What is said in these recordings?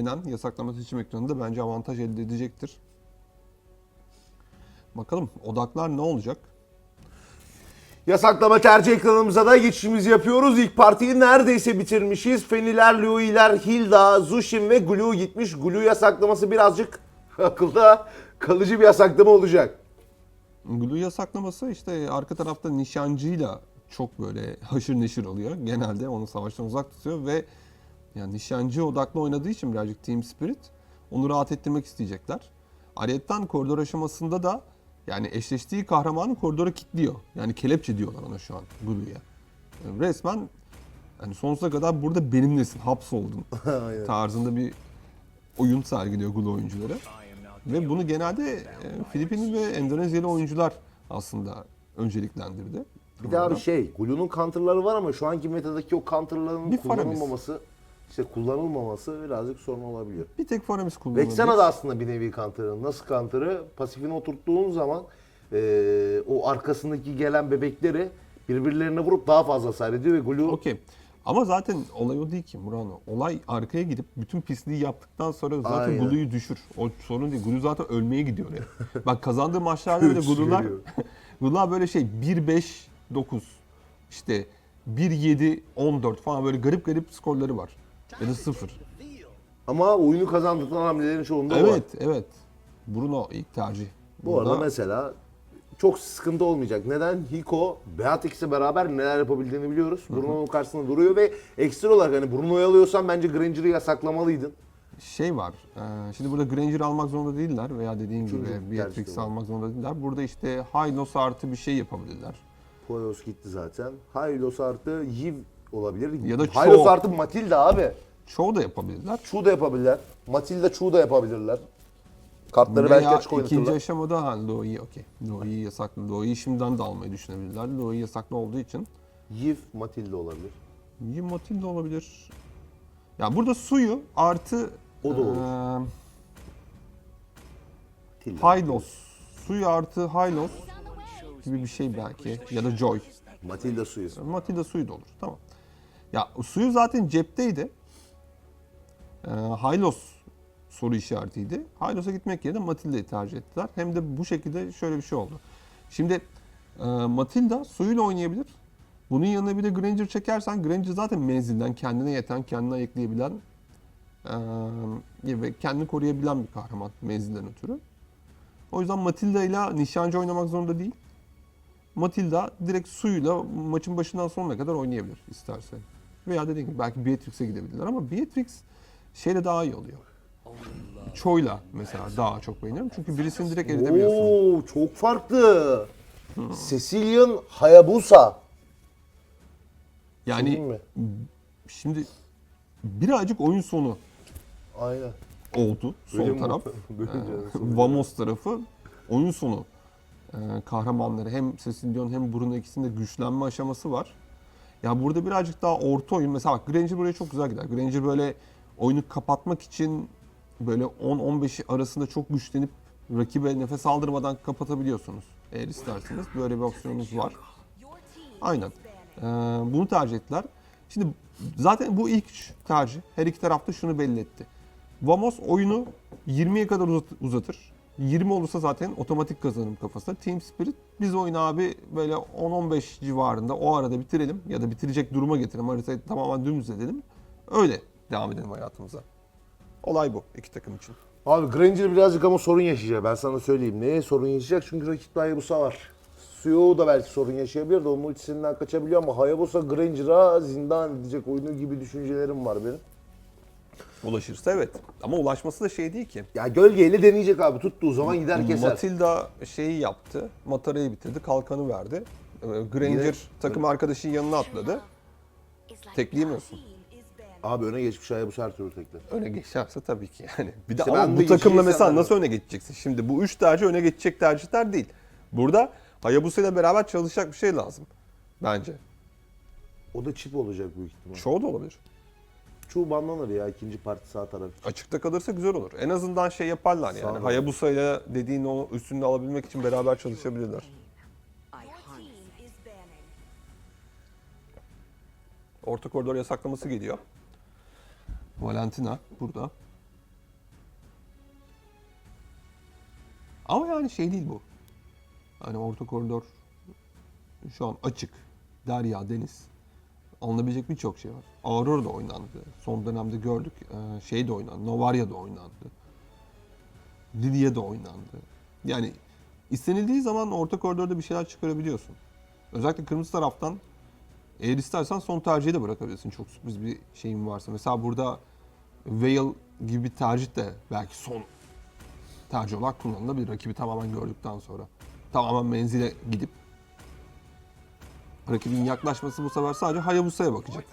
yenen yasaklama seçim ekranında bence avantaj elde edecektir. Bakalım odaklar ne olacak? Yasaklama tercih ekranımıza da geçişimizi yapıyoruz. İlk partiyi neredeyse bitirmişiz. Feniler, Louis'ler, Hilda, Zushin ve Glue gitmiş. Glue yasaklaması birazcık akılda kalıcı bir yasaklama olacak. Glue yasaklaması işte arka tarafta nişancıyla çok böyle haşır neşir oluyor. Genelde onu savaştan uzak tutuyor ve yani nişancı odaklı oynadığı için birazcık Team Spirit onu rahat ettirmek isteyecekler. Ayrıca koridor aşamasında da yani eşleştiği kahramanı koridora kilitliyor. Yani kelepçe diyorlar ona şu an Glue'ya. Yani resmen yani sonsuza kadar burada benimlesin, hapsoldun tarzında bir oyun sergiliyor Glue oyuncuları. Ve bunu genelde e, Filipinli ve Endonezyalı oyuncular aslında önceliklendirdi. Bir daha bir şey, Glue'nun counter'ları var ama şu anki metadaki o counter'ların Bir Faramis. İşte kullanılmaması birazcık sorun olabiliyor. Bir tek Foremis kullanılıyor. Vexena da aslında bir nevi counter'ı. Nasıl counter'ı? Pasifini oturttuğun zaman eee, o arkasındaki gelen bebekleri birbirlerine vurup daha fazla hasar ediyor ve Glue Okey. Ama zaten olay o değil ki Murano. Olay arkaya gidip bütün pisliği yaptıktan sonra zaten Aynen. Glue'yu düşür. O sorun değil. Glue zaten ölmeye gidiyor ya. Bak kazandığı maçlarda bile Glue'lar Görüyor. Glue'lar böyle şey 1-5-9 işte 1-7-14 falan böyle garip garip skorları var. Ya da 0. ama oyunu kazandıran hamlelerin çoğunda o var. Evet, evet. Bruno ilk tercih. Bu arada Burada- mesela çok sıkıntı olmayacak. Neden? Hiko, Beatrix'le beraber neler yapabildiğini biliyoruz. Bruno'nun karşısında duruyor ve ekstra olarak hani Bruno'yu alıyorsan bence Granger'ı yasaklamalıydın. şey var. e, Şimdi burada Granger almak zorunda değiller veya dediğin Çünkü gibi Beatrix tercih var. almak zorunda değiller. Burada işte Hylos artı bir şey yapabilirler. Poyos gitti zaten. Hylos artı Yiv olabilir. Ya da Hylos Cho. artı Matilda abi. Çoğu da yapabilirler. Chu da yapabilirler. Matilda Chu da yapabilirler. Kartları belki Veya açık ikinci oynatırlar. aşamada ha Loi'yi okey. Loi'yi yasaklı. Loi'yi şimdiden de almayı düşünebilirler. Loi yasaklı olduğu için. Yiv Matilda olabilir. Yi Matilda olabilir. Ya burada suyu artı O da olur. eee, Matilda. Hylos. Suyu artı Hylos gibi bir şey belki. Ya da Joy. Matilda suyu. Matilda suyu da olur. Tamam. Ya suyu zaten cepteydi. Ee, Hylos soru işaretiydi. Hylos'a gitmek yerine Matilda'yı tercih ettiler. Hem de bu şekilde şöyle bir şey oldu. Şimdi e, Matilda suyuyla oynayabilir. Bunun yanına bir de Granger çekersen Granger zaten menzilden kendine yeten, kendine ayıklayabilen e, ve kendini koruyabilen bir kahraman menzilden ötürü. O yüzden Matilda ile nişancı oynamak zorunda değil. Matilda direkt suyuyla maçın başından sonuna kadar oynayabilir isterse. Veya dediğim gibi belki Beatrix'e gidebilirler ama Beatrix şeyle daha iyi oluyor. Cho'yla mesela daha çok beğeniyorum. Çünkü birisini direkt eritebiliyorsun. Oo çok farklı. Cecilian Hayabusa. Değil Yani mi? şimdi birazcık oyun sonu Aynen. oldu sol Benim- taraf. Ee, canım. Vamos tarafı oyun sonu ee, kahramanları hem Cecilion hem Bruno ikisinde güçlenme aşaması var. Ya burada birazcık daha orta oyun. Mesela bak Granger buraya çok güzel gider. Granger böyle oyunu kapatmak için böyle 10-15 arasında çok güçlenip rakibe nefes aldırmadan kapatabiliyorsunuz. Eğer isterseniz böyle bir opsiyonunuz var. Aynen. Ee, bunu tercih ettiler. Şimdi zaten bu ilk tercih. Her iki tarafta şunu belli etti. Vamos oyunu 20'ye kadar uzat- uzatır. 20 olursa zaten otomatik kazanım kafasında. Team Spirit biz oyunu abi böyle 10-15 civarında o arada bitirelim ya da bitirecek duruma getirelim. Haritayı tamamen dümdüz edelim. Öyle devam edelim hayatımıza. Olay bu iki takım için. Abi Granger birazcık ama sorun yaşayacak. Ben sana söyleyeyim. Neye sorun yaşayacak? Çünkü rakipte Hayabusa var. Suyo da belki sorun yaşayabilir de onun ultisinden kaçabiliyor ama Hayabusa Granger'a zindan edecek oyunu gibi düşüncelerim var benim. Ulaşırsa evet. Ama ulaşması da şey değil ki. Ya gölgeyle deneyecek abi. Tuttuğu zaman gider keser. Matilda şeyi yaptı. Matara'yı bitirdi. Kalkanı verdi. Ee, Granger Yine- takım arkadaşının yanına atladı. Tekleyemiyorsun. Abi öne geçmiş Hayabusa her türlü tekler. Öne geçerse tabii ki yani. Bir de İşte ama de bu takımla geçeceği mesela sanırım. nasıl öne geçeceksin? Şimdi bu üç tercih öne geçecek tercihler değil. Burada Hayabusa ile beraber çalışacak bir şey lazım. Bence. O da çip olacak büyük ihtimal. Çoğu da olabilir çoğu banlanır ya ikinci parti sağ taraf için. Açıkta kalırsa güzel olur. En azından şey yaparlar yani. olun. Hayabusa ile dediğin o üstünü alabilmek için beraber çalışabilirler. Orta koridor yasaklaması geliyor. Valentina burada. Ama yani şey değil bu. Hani orta koridor şu an açık. Derya, deniz. Alınabilecek birçok şey var. Aurora da oynandı. Son dönemde gördük. Ee, şey de oynandı. Novaria da oynandı. Lidia da oynandı. Yani istenildiği zaman orta koridorda bir şeyler çıkarabiliyorsun. Özellikle kırmızı taraftan eğer istersen son tercihi de bırakabilirsin. Çok sürpriz bir şeyin varsa. Mesela burada Veil gibi bir tercih de belki son tercih olarak kullanılabilir. Rakibi tamamen gördükten sonra. Tamamen menzile gidip rakibin yaklaşması bu sefer sadece Hayabusa'ya bakacak.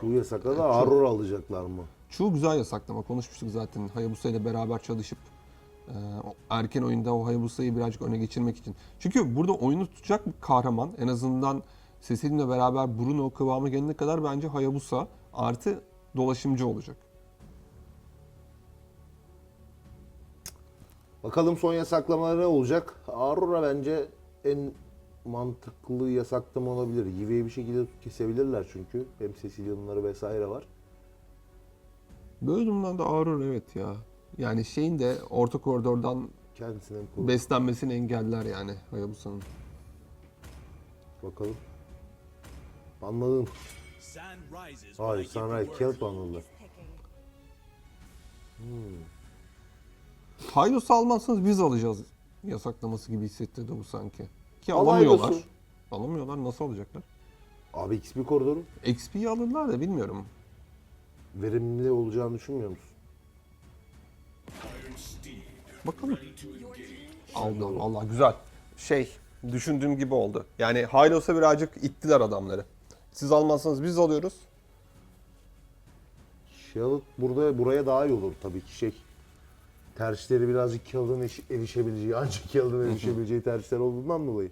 Şu yasakla da Aurora alacaklar mı? Çoğu güzel yasaklama. Konuşmuştuk zaten Hayabusa ile beraber çalışıp e, erken oyunda o Hayabusa'yı birazcık öne geçirmek için. Çünkü burada oyunu tutacak bir kahraman. En azından Cecily'le beraber Bruno kıvamı gelene kadar bence Hayabusa artı dolaşımcı olacak. Bakalım son yasaklamalar ne olacak? Aurora bence en mantıklı yasaklama olabilir. Yive'yi bir şekilde kesebilirler çünkü. Hem Cecilia'nları vesaire var. Böyle durumlarda Aurora evet ya. Yani şeyin de orta koridordan Kendisine korur. beslenmesini engeller yani Hayabusa'nın. Bakalım. Anladım. Hayır, Sunrise Kelp anladı. Hylos almazsanız biz alacağız yasaklaması gibi hissettirdi bu sanki. Ki Al alamıyorlar. Hylos'u. Alamıyorlar nasıl alacaklar? Abi XP koridoru XP'yi alırlar da bilmiyorum. verimli olacağını düşünmüyor musun? Bakalım. Aldı valla güzel. Şey düşündüğüm gibi oldu. Yani Hylos'a birazcık ittiler adamları. Siz almazsanız biz alıyoruz. Charlotte burada buraya daha iyi olur tabii ki şey. Tercihleri birazcık eş- erişebileceği, ancak Kill'ın erişebileceği tercihler olduğundan dolayı.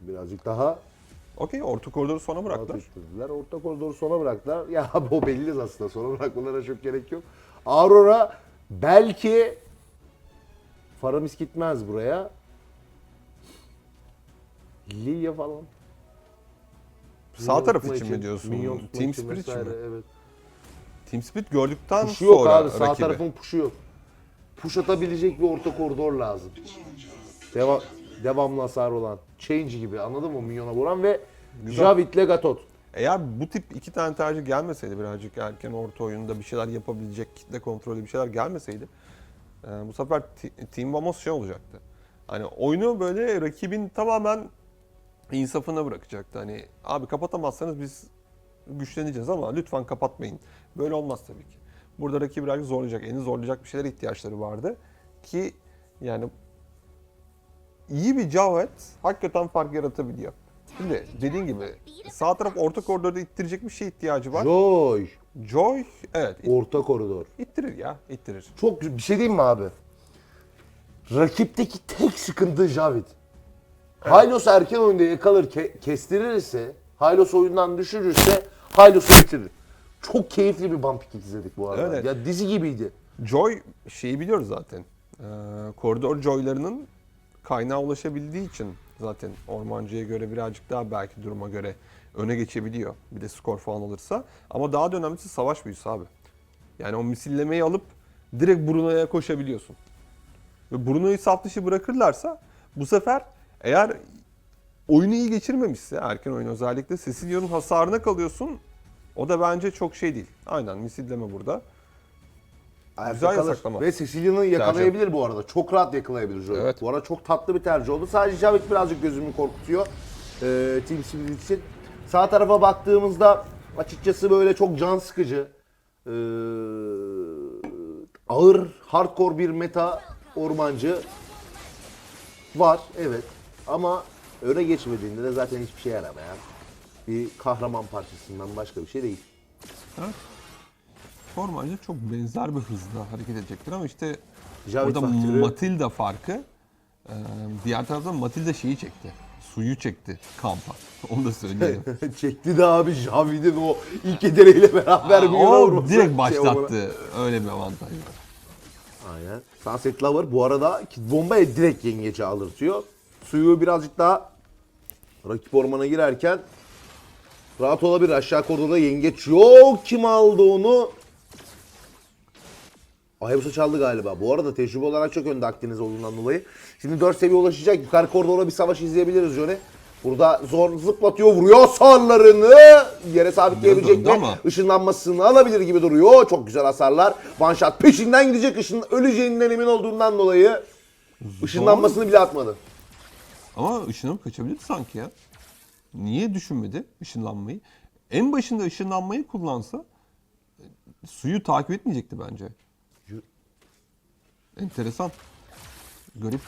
Birazcık daha Okey orta koridoru sona bıraktılar. Atıştırdılar. Orta koridoru sona bıraktılar. Ya bu belli aslında. Sona bırakmalara çok gerek yok. Aurora belki Faramis gitmez buraya. Lilia falan. Sağ taraf için mi diyorsun? Team Spirit için mi? Evet. Team Spirit gördükten Push yok sonra abi. Sağ rakibi. tarafın puşu yok. Push atabilecek bir orta koridor lazım. Deva devamlı hasar olan. Change gibi anladın mı? Minyona vuran ve Güzel. Javit'le Gatot. Eğer bu tip iki tane tercih gelmeseydi birazcık erken orta oyunda bir şeyler yapabilecek kitle kontrolü bir şeyler gelmeseydi e, bu sefer Team Vamos şey olacaktı. Hani oyunu böyle rakibin tamamen insafına bırakacaktı. Hani abi kapatamazsanız biz güçleneceğiz ama lütfen kapatmayın. Böyle olmaz tabii ki. Burada rakibi birazcık zorlayacak, elini zorlayacak bir şeylere ihtiyaçları vardı. Ki yani iyi bir Javhet hakikaten fark yaratabiliyor. Şimdi dediğin gibi sağ taraf orta koridorda ittirecek bir şey ihtiyacı var. Joy. Joy evet it- Orta koridor. ittirir ya ittirir. Çok güzel. Bir şey diyeyim mi abi? Rakipteki tek sıkıntı Javid. Hylos erken oyunda yakalar ke- kestirirse, Hylos oyundan düşürürse Hylos'u bitirir. Çok keyifli bir Bump Kick izledik bu arada. Evet. Ya dizi gibiydi. Joy şeyi biliyoruz zaten. Ee, koridor joylarının kaynağa ulaşabildiği için zaten ormancıya göre birazcık daha belki duruma göre öne geçebiliyor. Bir de skor falan alırsa. Ama daha da önemlisi savaş büyüsü abi. Yani o misillemeyi alıp direkt Bruno'ya koşabiliyorsun. Ve Bruno'yu saf dışı bırakırlarsa bu sefer eğer oyunu iyi geçirmemişse erken oyun özellikle Cecilio'nun hasarına kalıyorsun. O da bence çok şey değil. Aynen misilleme burada. Ayakta Güzel kalır. yasaklama. Ve Sicilya'nı yakalayabilir bu arada. Çok rahat yakalayabilir Joy. Evet. Bu arada çok tatlı bir tercih oldu. Sadece Javid birazcık gözümü korkutuyor. Ee, Team Spirit için. Sağ tarafa baktığımızda açıkçası böyle çok can sıkıcı. ee, ağır, hardcore bir meta ormancı var. Evet. Ama öne geçmediğinde de zaten hiçbir şey yaramayan bir kahraman parçasından başka bir şey değil. Ormancı çok benzer bir hızla hareket edecektir ama işte Javid burada faktörü- Matilda farkı e, diğer taraftan Matilda şeyi çekti. Suyu çekti kampa. Onu da söyleyelim. Çekti de abi Javid'in o ilk edereyle beraber bir o vurması. direkt Şey başlattı. Öyle bir avantaj var. Aynen. Sunset Lover bu arada bombaya direkt yengeci alırtıyor. Suyu birazcık daha rakip ormana girerken rahat olabilir. Aşağı koridorda yengeç yok. Kim aldı onu? Hayabusa çaldı galiba. Bu arada tecrübe olarak çok önde Akdeniz olduğundan dolayı. Şimdi 4 seviye ulaşacak. Yukarı koridora bir savaş izleyebiliriz Johnny. Burada zor zıplatıyor, vuruyor sarlarını yere sabitleyebilecek mi? Işınlanmasını alabilir gibi duruyor. Çok güzel hasarlar. One shot peşinden gidecek. Işın, öleceğinden emin olduğundan dolayı ışınlanmasını bile atmadı. Ama ışınlanıp kaçabilirdi sanki ya. Niye düşünmedi ışınlanmayı? En başında ışınlanmayı kullansa e, suyu takip etmeyecekti bence. Enteresan. Garip.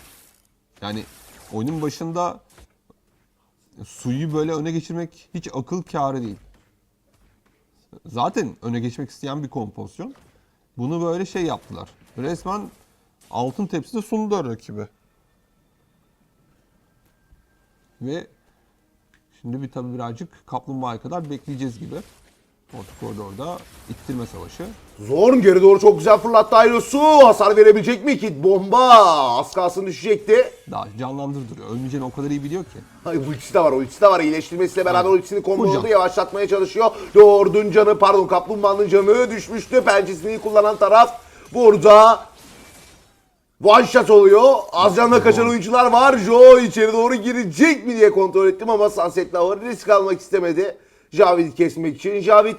Yani oyunun başında suyu böyle öne geçirmek hiç akıl kârı değil. Zaten öne geçmek isteyen bir kompozisyon. Bunu böyle şey yaptılar. Resmen altın tepside sundular rakibe. Ve şimdi bir tabii birazcık kaplumbağaya kadar bekleyeceğiz gibi. Orta koridorda ittirme savaşı. Zorn geri doğru çok güzel fırlattı Aylos'u. Hasar verebilecek mi ki? Bomba az kalsın düşecekti. Daha canlandır duruyor. Ölmeyeceğini o kadar iyi biliyor ki. Ay ultisi de var, ultisi de var. İyileştirmesiyle beraber Aynen. ultisini komboladı, Vuracağım. yavaşlatmaya çalışıyor. Lord'un canı, pardon kaplumbağanın canı düşmüştü. Pençesini kullanan taraf burada one shot oluyor. Az canla kaçan oyuncular var. Jo içeri doğru girecek mi diye kontrol ettim ama Sunset Lover risk almak istemedi. Javid'i kesmek için. Javid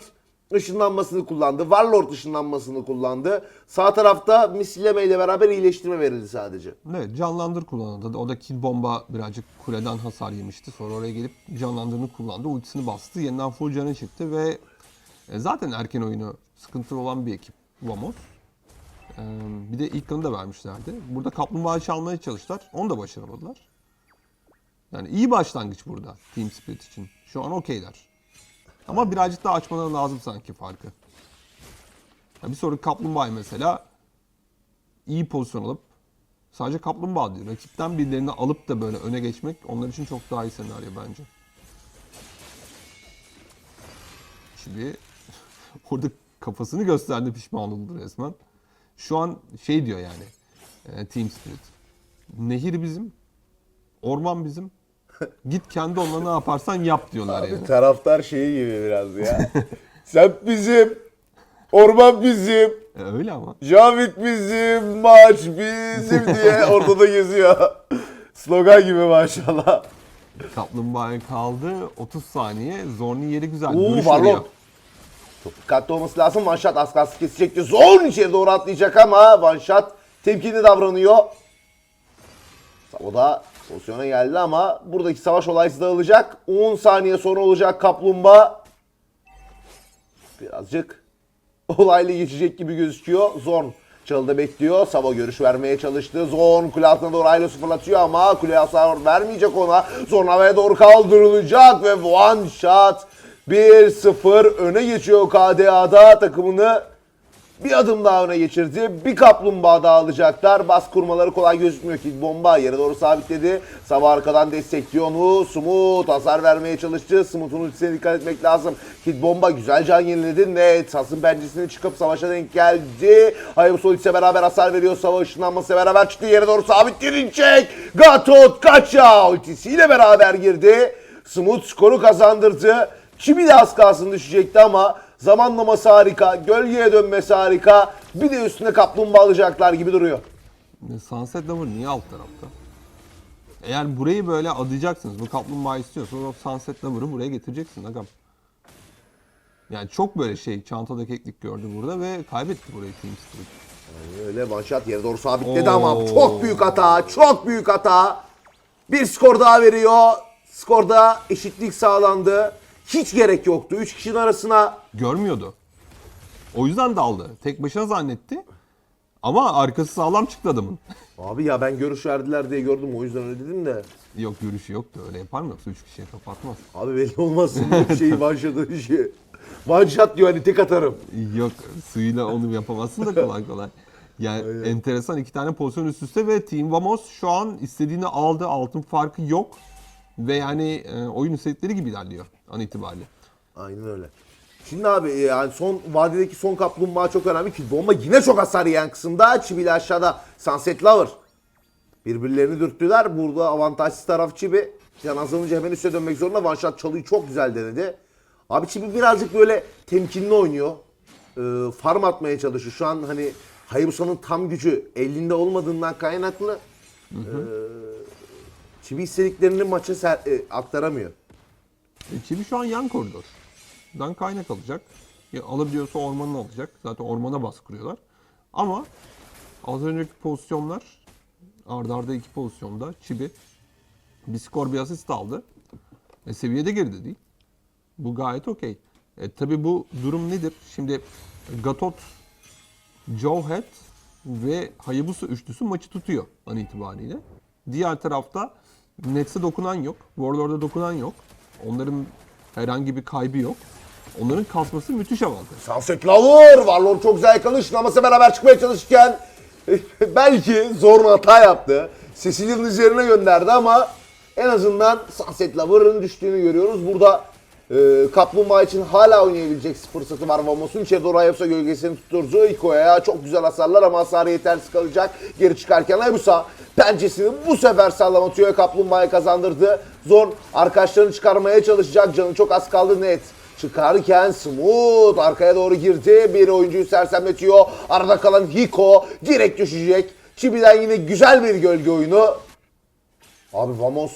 ışınlanmasını kullandı. Warlord ışınlanmasını kullandı. Sağ tarafta misilleme ile beraber iyileştirme verildi sadece. Evet canlandır kullanıldı. O da kill bomba birazcık kuleden hasar yemişti. Sonra oraya gelip canlandırını kullandı. Ultisini bastı. Yeniden full canı çıktı ve e, zaten erken oyunu sıkıntılı olan bir ekip Vamos. Bir de ilk kanı da vermişlerdi. Burada kaplumbağa çalmaya çalıştılar. Onu da başaramadılar. Yani iyi başlangıç burada Team Spirit için. Şu an okeyler. Ama birazcık daha açmaları lazım sanki farkı. Ya bir sonraki kaplumbağa mesela iyi pozisyon alıp sadece kaplumbağa değil. Rakipten birilerini alıp da böyle öne geçmek onlar için çok daha iyi senaryo bence. Şimdi orada kafasını gösterdi pişman oldu resmen. Şu an şey diyor yani e, Team Spirit. Nehir bizim, orman bizim. Git kendi onunla ne yaparsan yap diyorlar yani. Taraftar şeyi gibi biraz ya. Sen bizim, orman bizim, E, öyle ama. Cavit bizim, maç bizim diye ortada geziyor. Slogan gibi maşallah. Kaplumbağa kaldı 30 saniye. Zorni yeri güzel. Oo Görüş Warlock. veriyor. Çok dikkatli olması lazım. One shot az kalsın kesecekti. Zor içeri doğru atlayacak ama one shot temkinli davranıyor. O da pozisyona geldi ama buradaki savaş olaysız dağılacak. 10 saniye sonra olacak kaplumbağa. Birazcık olaylı geçecek gibi gözüküyor. Zorn çalıda bekliyor. Sava görüş vermeye çalıştı. Zorn kule altına doğru Aylos'u fırlatıyor ama kule hasar vermeyecek ona. Zorn havaya doğru kaldırılacak ve one shot 1-0 öne geçiyor KDA'da takımını bir adım daha öne geçirdi. Bir kaplumbağa daha alacaklar. Bas kurmaları kolay gözükmüyor ki. Bomba yere doğru sabitledi. Sava arkadan destekliyor onu. Smooth hasar vermeye çalıştı. Smooth'un ultisine dikkat etmek lazım. Kid bomba güzel can yeniledi. Net. Sas'ın pençesine çıkıp savaşa denk geldi. Hayabusa ultisiyle beraber hasar veriyor. Sava ışınlanmasıyla beraber çıktı. Yere doğru sabitlenecek. Gatot Kaça ultisiyle beraber girdi. Smooth skoru kazandırdı. Kimi de az kalsın düşecekti ama zamanlaması harika, gölgeye dönmesi harika. Bir de üstüne kaplumbağa alacaklar gibi duruyor. Sunset Lover niye alt tarafta? Eğer burayı böyle adayacaksınız, bu kaplumbağa istiyorsanız o Sunset Lover'ı buraya getireceksin agam. Yani çok böyle şey çantada keklik gördü burada ve kaybetti burayı Team Spirit. Öyle one shot yere doğru sabitledi Oo. ama çok büyük hata, çok büyük hata. Bir skor daha veriyor. Skorda eşitlik sağlandı. Hiç gerek yoktu. Üç kişinin arasına Görmüyordu. O yüzden daldı. Tek başına zannetti. Ama arkası sağlam çıktı adamın. Abi ya ben görüş verdiler diye gördüm o yüzden öyle dedim de. Yok görüşü yoktu. Öyle yapar mı yoksa 3 kişiye kapatmaz. Abi belli olmazsın bu şeyi shot'ın şey. One shot diyor hani tek atarım. Yok suyuyla onu yapamazsın da kolay kolay. Yani enteresan iki tane pozisyon üst üste ve Team Vamos şu an istediğini aldı. Altın farkı yok. Ve yani e, oyun istedikleri gibi ilerliyor an itibariyle. Aynen öyle. Şimdi abi e, yani son vadideki son kaplumbağa çok önemli ki bomba yine çok hasar yiyen kısımda. Çibi'yle aşağıda Sunset Lover. Birbirlerini dürttüler. Burada avantajsız taraf Çibi. Can azalınca hemen üste dönmek zorunda. One shot çalıyı çok güzel denedi. Abi Çibi birazcık böyle temkinli oynuyor. Ee, farm atmaya çalışıyor. Şu an hani Hayabusa'nın tam gücü elinde olmadığından kaynaklı eee Çivi istediklerini maça ser- e, aktaramıyor. E, Çivi şu an yan koridor. Dan kaynak alacak. Ya alabiliyorsa ormanını alacak. Zaten ormana baskı kuruyorlar. Ama az önceki pozisyonlar arda arda iki pozisyonda Çivi bir skor bir asist aldı. E, seviyede geride değil. Bu gayet okey. E, tabii bu durum nedir? Şimdi Gatot, Jowhead ve Hayabusa üçlüsü maçı tutuyor an itibariyle. Diğer tarafta Nets'e dokunan yok. Warlord'a dokunan yok. Onların herhangi bir kaybı yok. Onların kasması müthiş avantaj. Sunset Lover, Warlord çok güzel yakalamış. Namas'la beraber çıkmaya çalışırken belki zorun hata yaptı. Cecilia'nın üzerine gönderdi ama en azından Sunset Lover'ın düştüğünü görüyoruz. Burada e, Kaplumbağa için hala oynayabilecek fırsatı var Vamos'un. İçeri doğru Hayabusa gölgesini tutturdu. Iko'ya çok güzel hasarlar ama hasarı yetersiz kalacak. Geri çıkarken Hayabusa pençesini bu sefer sağlam atıyor. Kaplumbağa'ya kazandırdı. Zor arkadaşlarını çıkarmaya çalışacak. Canı çok az kaldı net. Çıkarken Smooth arkaya doğru girdi. Bir oyuncuyu sersemletiyor. Arada kalan Hiko direkt düşecek. Chibi'den yine güzel bir gölge oyunu. Abi Vamos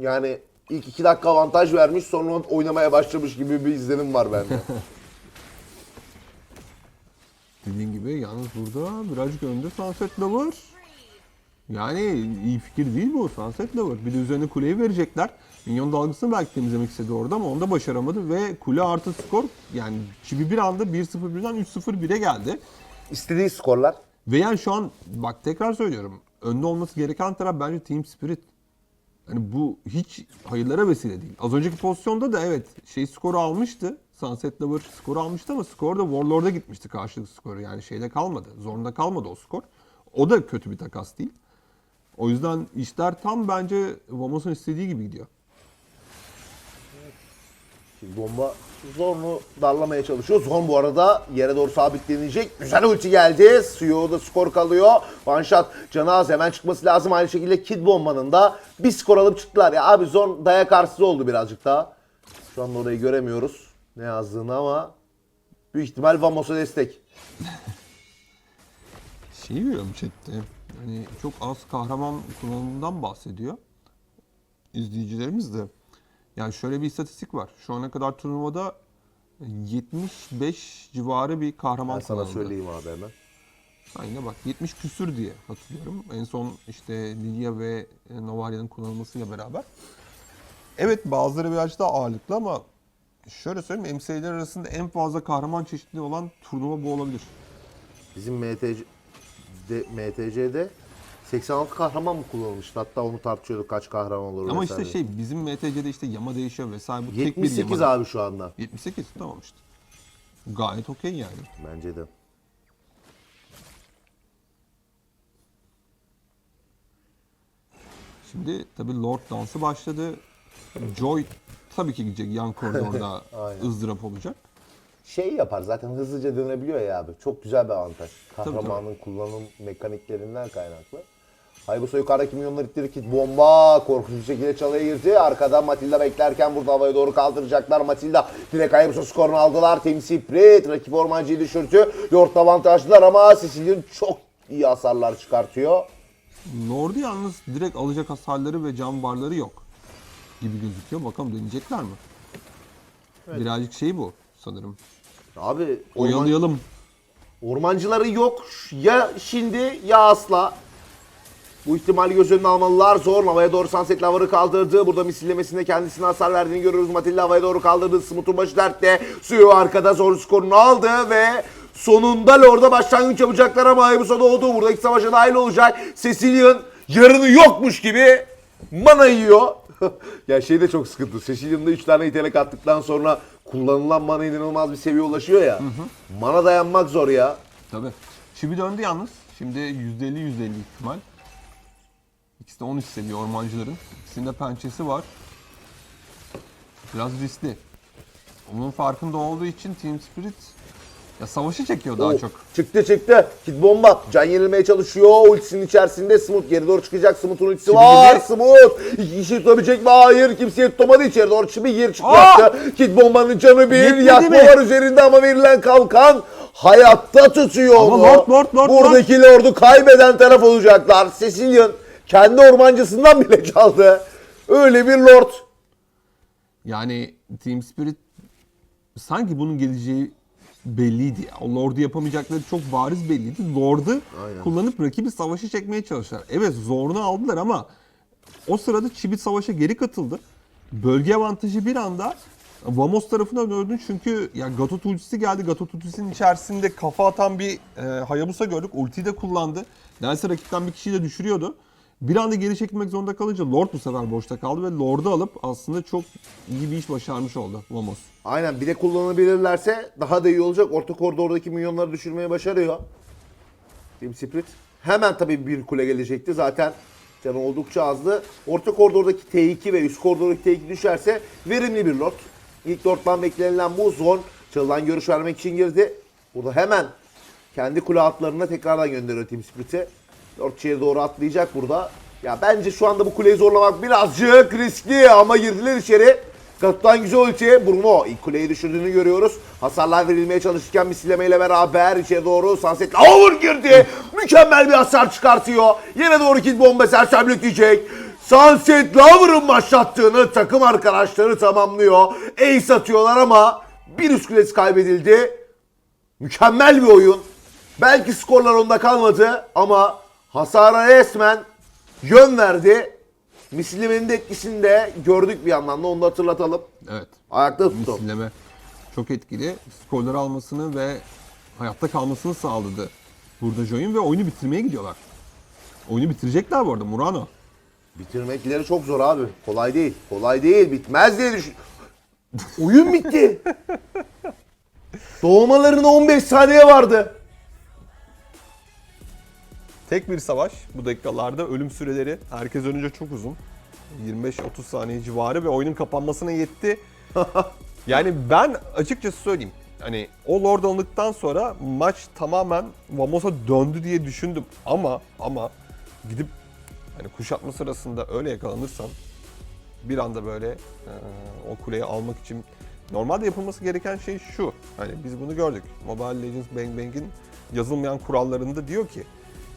yani ilk iki dakika avantaj vermiş sonra oynamaya başlamış gibi bir izlenim var bende. Dediğin gibi yalnız burada birazcık önde Sunset Lover. Yani iyi fikir değil bu Sunset Lover. Bir de üzerine kuleyi verecekler. Minyon dalgasını belki temizlemek istedi orada ama onu da başaramadı ve kule artı skor yani Çivi bir anda 1-0-1'den 3-0-1'e geldi. İstediği skorlar. Ve yani şu an bak tekrar söylüyorum. Önde olması gereken taraf bence Team Spirit. Yani bu hiç hayırlara vesile değil. Az önceki pozisyonda da evet şey skoru almıştı. Sunset Lover skoru almıştı ama skor da Warlord'a gitmişti karşılık skoru. Yani şeyde kalmadı. Zorunda kalmadı o skor. O da kötü bir takas değil. O yüzden işler tam bence Vamos'un istediği gibi gidiyor. Bomba Zorn'u darlamaya çalışıyor. Zorn bu arada yere doğru sabitlenecek. Güzel ulti geldi. Suyo da skor kalıyor. One shot canı az hemen çıkması lazım. Aynı şekilde Kid Bomba'nın da bir skor alıp çıktılar. Ya abi Zorn dayak arsız oldu birazcık daha. Şu anda orayı göremiyoruz. Ne yazdığını ama büyük ihtimal Vamos'a destek. Şeyi görüyorum chatte. Hani çok az kahraman kullanımından bahsediyor. İzleyicilerimiz de. Yani şöyle bir istatistik var. Şu ana kadar turnuvada 75 civarı bir kahraman Ben sana söyleyeyim abi hemen. Aynen bak 70 küsür diye hatırlıyorum. En son işte Lilia ve e, Novaria'nın kullanılmasıyla beraber. Evet bazıları birazcık daha ağırlıklı ama şöyle söyleyeyim MC'ler arasında en fazla kahraman çeşitliliği olan turnuva bu olabilir. Bizim MTC, de, MTC'de 86 kahraman mı kullanılmıştı? Hatta onu tartışıyorduk kaç kahraman olur Ama vesaire. işte şey bizim MTC'de işte yama değişiyor vesaire bu tek bir 78 yama. abi şu anda. 78 tamam işte. Gayet okey yani. Bence de. Şimdi tabii Lord dansı başladı. Joy tabii ki gidecek yan koridorda Aynen. ızdırap olacak. Şey yapar zaten hızlıca dönebiliyor ya abi. Çok güzel bir avantaj. Kahramanın kullanım mekaniklerinden kaynaklı. Hayabusa yukarıdaki milyonlar ittirir ki bomba korkunç bir şekilde çalıya girdi. Arkada Matilda beklerken burada havaya doğru kaldıracaklar. Matilda direkt Hayabusa skorunu aldılar. Team Spirit rakip ormancıyı düşürdü. Lord avantajlılar ama Sicilya çok iyi hasarlar çıkartıyor. Lord'u yalnız direkt alacak hasarları ve can barları yok gibi gözüküyor. Bakalım deneyecekler mi? Birazcık şey bu sanırım. Abi orman- Oyalayalım. Ormancıları yok. Ya şimdi ya asla. Bu ihtimali göz önüne almalılar. Zor havaya doğru Sunset Lover'ı kaldırdı. Burada misillemesinde kendisine hasar verdiğini görüyoruz. Matilda havaya doğru kaldırdı. Smooth'un başı dertte. Suyu arkada zor skorunu aldı ve sonunda Lord'a başlangıç yapacaklar ama Hayabusa doğdu. Buradaki savaşa dahil olacak. Cecilia'nın yarını yokmuş gibi mana yiyor. ya şey de çok sıkıntı. Cecilia'nın da 3 tane itelek attıktan sonra kullanılan mana inanılmaz bir seviye ulaşıyor ya. Mana dayanmak zor ya. Tabii. Çivi döndü yalnız. Şimdi %50 %50 ihtimal. İkisi de 13 seviye ormancıların. İkisinde pençesi var. Biraz riskli. Onun farkında olduğu için Team Spirit ya savaşı çekiyor daha Oh, çok. Çıktı çıktı. Kit bomba. Can yenilmeye çalışıyor. Ultisinin içerisinde Smooth geri doğru çıkacak. Smooth'un ultisi Çibi var. gibi. Smooth. İki kişi tutabilecek mi? Hayır. Kimseye tutamadı içeri doğru. Çibi geri çıktı. Kit bombanın canı bir. Yetmedi Yakma mi? var üzerinde ama verilen kalkan hayatta tutuyor Ama onu. Lord, Lord, Lord, Buradaki Lord'u kaybeden taraf olacaklar. Cecilion kendi ormancısından bile çaldı. Öyle bir Lord. Yani Team Spirit sanki bunun geleceği belliydi ya. Lord'u yapamayacakları çok bariz belliydi. Lord'u Aynen. kullanıp rakibi savaşa çekmeye çalıştılar. Evet zorunu aldılar ama o sırada Çivit savaşa geri katıldı. Bölge avantajı bir anda Vamos tarafına döndü çünkü ya Gatot ultisi geldi. Gatot ultisinin içerisinde kafa atan bir e, Hayabusa gördük. Ultiyi de kullandı. Neredeyse rakipten bir kişiyi de düşürüyordu. Bir anda geri çekilmek zorunda kalınca Lord bu sefer boşta kaldı ve Lord'u alıp aslında çok iyi bir iş başarmış oldu Vamos. Aynen bir de kullanabilirlerse daha da iyi olacak. Orta koridordaki milyonları düşürmeye başarıyor. Team Spirit. Hemen tabii bir kule gelecekti. Zaten canı oldukça azdı. Orta koridordaki T2 ve üst koridordaki T2 düşerse verimli bir Lord. İlk Lord'dan beklenilen bu zon. Çalınan görüş vermek için girdi. Burada hemen kendi kule altlarına tekrardan gönderiyor Team Spirit'i. İçeri doğru atlayacak burada. Ya bence şu anda bu kuleyi zorlamak birazcık riskli ama girdiler içeri. Kaptan güzel ulti. Bruno ilk kuleyi düşürdüğünü görüyoruz. Hasarlar verilmeye çalışırken misillemeyle beraber içeri doğru Sunset Lover girdi. Mükemmel bir hasar çıkartıyor. Yine doğru kill bomba sersemletleyecek. Sunset Lover'ın başlattığını takım arkadaşları tamamlıyor. Ace atıyorlar ama bir üst kulesi kaybedildi. Mükemmel bir oyun. Belki skorlar onda kalmadı ama hasara resmen yön verdi. Misillemenin de etkisini de gördük bir yandan da onu da hatırlatalım. Evet. Ayakta tuttu. Misilleme çok etkili. Skorları almasını ve hayatta kalmasını sağladı. Burada Joy'un ve oyunu bitirmeye gidiyorlar. Oyunu bitirecekler bu arada Murano. Bitirmekleri çok zor abi. Kolay değil. Kolay değil. Bitmez diye düşün. Oyun bitti. Doğmalarına 15 saniye vardı. Tek bir savaş bu dakikalarda ölüm süreleri herkes önce çok uzun. 25-30 saniye civarı ve oyunun kapanmasına yetti. yani ben açıkçası söyleyeyim. Hani o Lord alındıktan sonra maç tamamen Vamos'a döndü diye düşündüm. Ama ama gidip hani kuşatma sırasında öyle yakalanırsan bir anda böyle e, o kuleyi almak için normalde yapılması gereken şey şu. Hani biz bunu gördük. Mobile Legends Bang Bang'in yazılmayan kurallarında diyor ki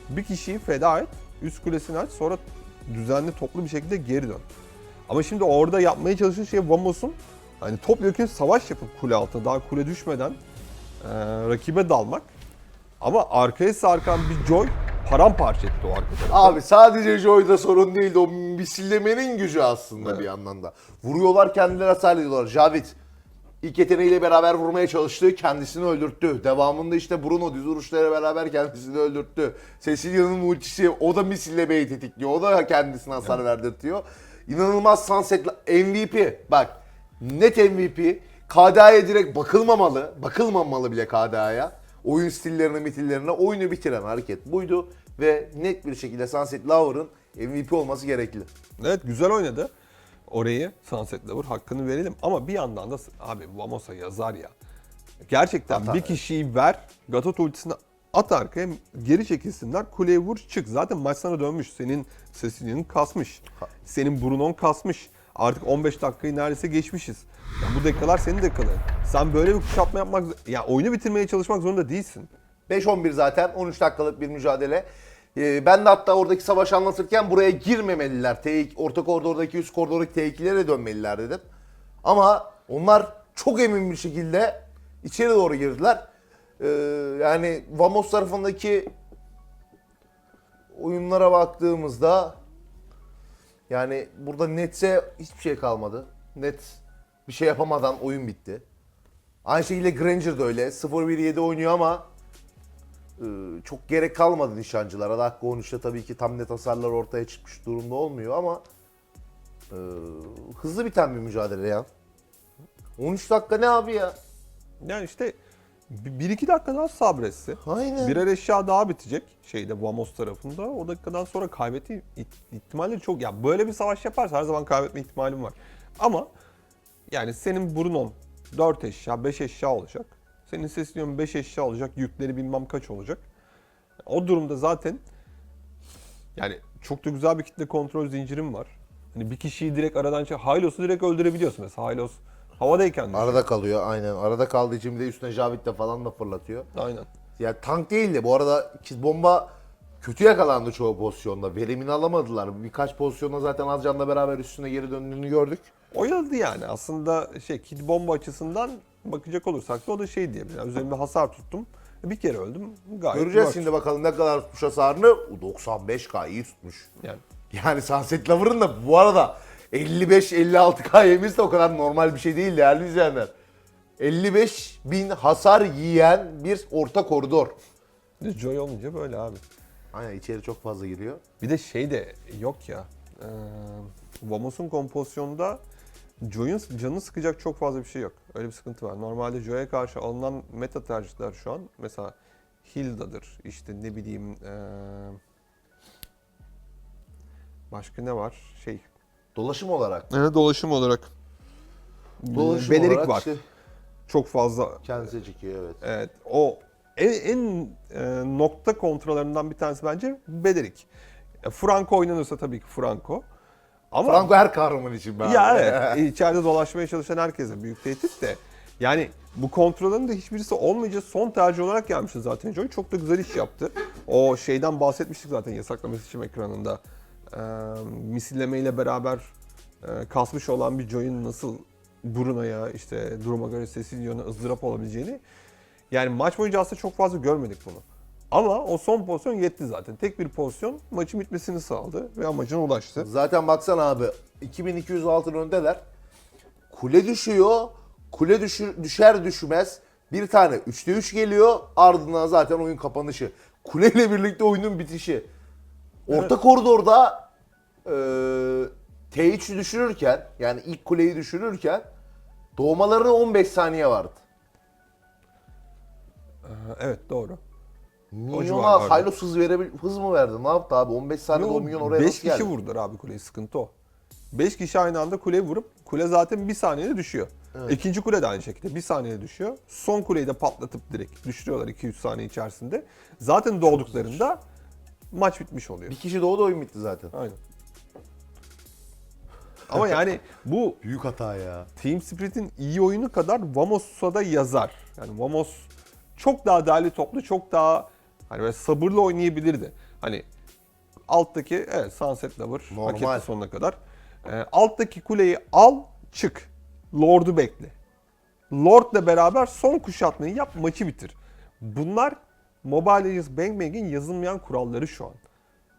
bir kişiyi feda et, üst kulesini aç, sonra düzenli toplu bir şekilde geri dön. Ama şimdi orada yapmaya çalıştığı şey Vamos'un hani topyekun savaş yapıp kule altına daha kule düşmeden e, rakibe dalmak. Ama arkaya sarkan bir Joy paramparça etti o arka tarafı. Abi sadece Joy'da sorun değildi. O misillemenin gücü aslında Evet. bir yandan da. Vuruyorlar kendileri hasar ediyorlar. Javit ilk yeteneğiyle beraber vurmaya çalıştı. Kendisini öldürttü. Devamında işte Bruno düz vuruşlarıyla beraber kendisini öldürttü. Cecilia'nın ultisi o da misillemeyi tetikliyor. O da kendisine hasar verdirtiyor. İnanılmaz Sunset MVP. Bak net MVP. KDA'ya direkt bakılmamalı. Bakılmamalı bile KDA'ya. Oyun stillerine, mitillerine oyunu bitiren hareket buydu. Ve net bir şekilde Sunset Lover'ın MVP olması gerekli. Evet güzel oynadı orayı Sunset Lover hakkını verelim ama bir yandan da abi Vamos'a yazar ya. Gerçekten Atar, bir kişiyi ver Gatot ultisini at arkaya geri çekilsinler kuleye vur çık. Zaten maç sana dönmüş. Senin Cecilia'nın kasmış. Senin Bruno'n kasmış. Artık 15 dakikayı neredeyse geçmişiz. Ya bu dakikalar senin dakikaların. Sen böyle bir kuşatma yapmak, ya oyunu bitirmeye çalışmak zorunda değilsin. 5-11 zaten 13 dakikalık bir mücadele. Ee, ben de hatta oradaki savaşı anlatırken buraya girmemeliler. T2, orta koridordaki üst koridordaki T2'lere dönmeliler dedim. Ama onlar çok emin bir şekilde içeri doğru girdiler. Ee, yani Vamos tarafındaki oyunlara baktığımızda yani burada Nets'e hiçbir şey kalmadı. Net bir şey yapamadan oyun bitti. Aynı şekilde Granger de öyle. 0-1-7 oynuyor ama e, çok gerek kalmadı nişancılara. Dakika 13'te tabii ki tam net hasarlar ortaya çıkmış durumda olmuyor ama e, hızlı biten bir mücadele ya. 13 dakika ne abi ya? Yani işte 1-2 dakika daha sabretse. Aynen. Birer eşya daha bitecek şeyde Vamos tarafında. O dakikadan sonra kaybetme iht- ihtimalleri çok. Ya böyle bir savaş yaparsa her zaman kaybetme ihtimalim var. Ama yani senin Bruno'n 4 eşya, 5 eşya olacak. Senin Cecilia'nın 5 eşya olacak. Yükleri bilmem kaç olacak. O durumda zaten yani çok da güzel bir kitle kontrol zincirim var. Hani bir kişiyi direkt aradan çık. Hylos'u direkt öldürebiliyorsun mesela. Hylos Havadayken düşüyor. Arada kalıyor aynen. Arada kaldığı için bir de üstüne Javit de falan da fırlatıyor. Aynen. Yani tank değildi. Bu arada Kid Bomba kötü yakalandı çoğu pozisyonda. Verimini alamadılar. Birkaç pozisyonda zaten Azcan'la beraber üstüne geri döndüğünü gördük. Oyaladı yani. Aslında şey kit bomba açısından bakacak olursak da o da şey diyebilir. Yani üzerimde hasar tuttum. Bir kere öldüm. Gayet Göreceğiz worth. şimdi bakalım ne kadar tutmuş hasarını. O 95K iyi tutmuş. Yani Yani Sunset Lover'ın da bu arada 55-56K yemesi de o kadar normal bir şey değil değerli izleyenler. 55 bin hasar yiyen bir orta koridor. Joy olunca böyle abi. Aynen içeri çok fazla giriyor. Bir de şey de yok ya. E, Vamos'un kompozisyonunda Joy'un canını sıkacak çok fazla bir şey yok. Öyle bir sıkıntı var. Normalde Joy'a karşı alınan meta tercihler şu an mesela Hilda'dır. İşte ne bileyim e, başka ne var? Şey. Dolaşım olarak. Evet dolaşım olarak. Dolaşım Belerik olarak var. işte Çok fazla kendisi çekiyor evet. Evet, o en, en e, nokta kontrolöründen bir tanesi bence Bederik. E, Franco oynanırsa tabii ki Franco. Ama Franco her kahraman için ben. ya evet, içeride dolaşmaya çalışan herkese büyük tehdit de. Yani bu kontrolün de hiçbirisi olmayınca son tercih olarak gelmişti zaten Joy. Çok da güzel iş yaptı. O şeyden bahsetmiştik zaten yasaklama seçim ekranında. E, misillemeyle beraber e, kasmış olan bir Joy'un nasıl Bruno'ya işte duruma göre Cecilio'na ızdırap olabileceğini yani maç boyunca aslında çok fazla görmedik bunu. Ama o son pozisyon yetti zaten. Tek bir pozisyon maçın bitmesini sağladı ve amacına ulaştı. Zaten baksana abi 2206 öndeler. Kule düşüyor. Kule düşür, düşer düşmez bir tane 3'te 3 geliyor. Ardından zaten oyun kapanışı. Kuleyle birlikte oyunun bitişi. Orta koridorda e, T3'ü düşürürken yani ilk kuleyi düşürürken doğmalarına 15 saniye vardı. Ee, Evet doğru. Minyona civarlarda. Hylos hız, verebil hız mı verdi? Ne yaptı abi? 15 saniyede o minyon oraya 5 nasıl kişi geldi? vurdular abi kuleyi sıkıntı o. 5 kişi aynı anda kuleyi vurup kule zaten bir saniyede düşüyor. İkinci kule de aynı şekilde bir saniyede düşüyor. Son kuleyi de patlatıp direkt düşürüyorlar 2-3 saniye içerisinde. Zaten doğduklarında maç bitmiş oluyor. Bir kişi doğdu oyun bitti zaten. Aynen. Ama yani bu Büyük hata ya. Team Spirit'in iyi oyunu kadar Vamos'a da yazar. Yani Vamos çok daha değerli toplu, çok daha hani böyle sabırlı oynayabilirdi. Hani alttaki evet Sunset Lover Normal. hak etti sonuna kadar. Ee, alttaki kuleyi al, çık. Lord'u bekle. Lord'la beraber son kuşatmayı yap, maçı bitir. Bunlar Mobile Legends Bang Bang'in yazılmayan kuralları şu an.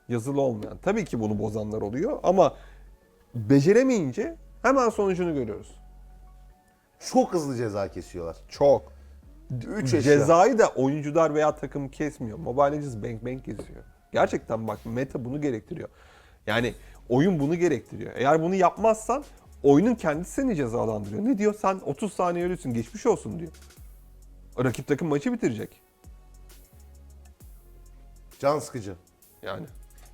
Yazılı olmayan. Tabii ki bunu bozanlar oluyor ama beceremeyince hemen sonucunu görüyoruz. Çok hızlı ceza kesiyorlar. Çok. 3 eşya. Cezayı da oyuncular veya takım kesmiyor. Mobile Legends Bang Bang geziyor. Gerçekten bak meta bunu gerektiriyor. Yani oyun bunu gerektiriyor. Eğer bunu yapmazsan oyunun kendisi seni cezalandırıyor. Ne diyor? Sen 30 saniye ölüsün geçmiş olsun diyor. Rakip takım maçı bitirecek. Can sıkıcı. Yani.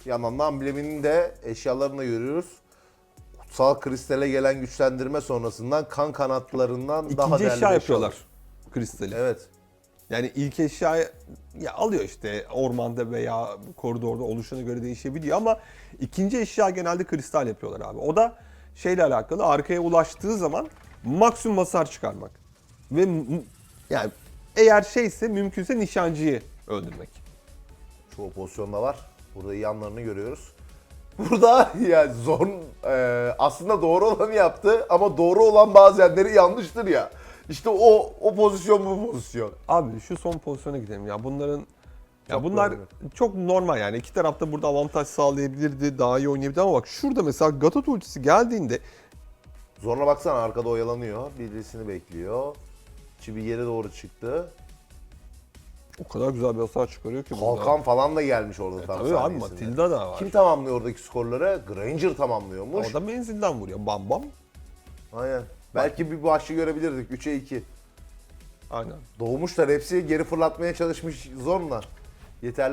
Yandan da ambleminin de eşyalarını da görüyoruz. Kutsal kristale gelen güçlendirme sonrasından kan kanatlarından daha İkinci değerli eşya bir yapıyorlar. Eşya. Kristali. Evet. Yani ilk eşyayı ya alıyor işte ormanda veya koridorda oluşuna göre değişebiliyor ama ikinci eşya genelde kristal yapıyorlar abi. O da şeyle alakalı arkaya ulaştığı zaman maksimum hasar çıkarmak. Ve yani eğer şeyse mümkünse nişancıyı öldürmek. Çoğu pozisyonda var. Burada iyi yanlarını görüyoruz. Burada ya zor e, aslında doğru olanı yaptı ama doğru olan bazenleri yanlıştır ya. İşte o o pozisyon bu pozisyon. Abi şu son pozisyona gidelim ya. Bunların ya Çok bunlar normal. çok normal yani. iki tarafta burada avantaj sağlayabilirdi, daha iyi oynayabilirdi ama bak şurada mesela Gatot ultisi geldiğinde Zoruna baksana arkada oyalanıyor. Birisini bekliyor. Çibi geri doğru çıktı. o kadar güzel bir hasar çıkarıyor ki. Kalkan falan da gelmiş orada tam E, Tabii abi. Matilda da var. Kim tamamlıyor oradaki skorları? Granger tamamlıyormuş. O da menzilden vuruyor. Bam bam. Aynen. Belki bir başlı görebilirdik 3'e 2. Aynen. Doğmuşlar hepsi geri fırlatmaya çalışmış zorla. Yeterli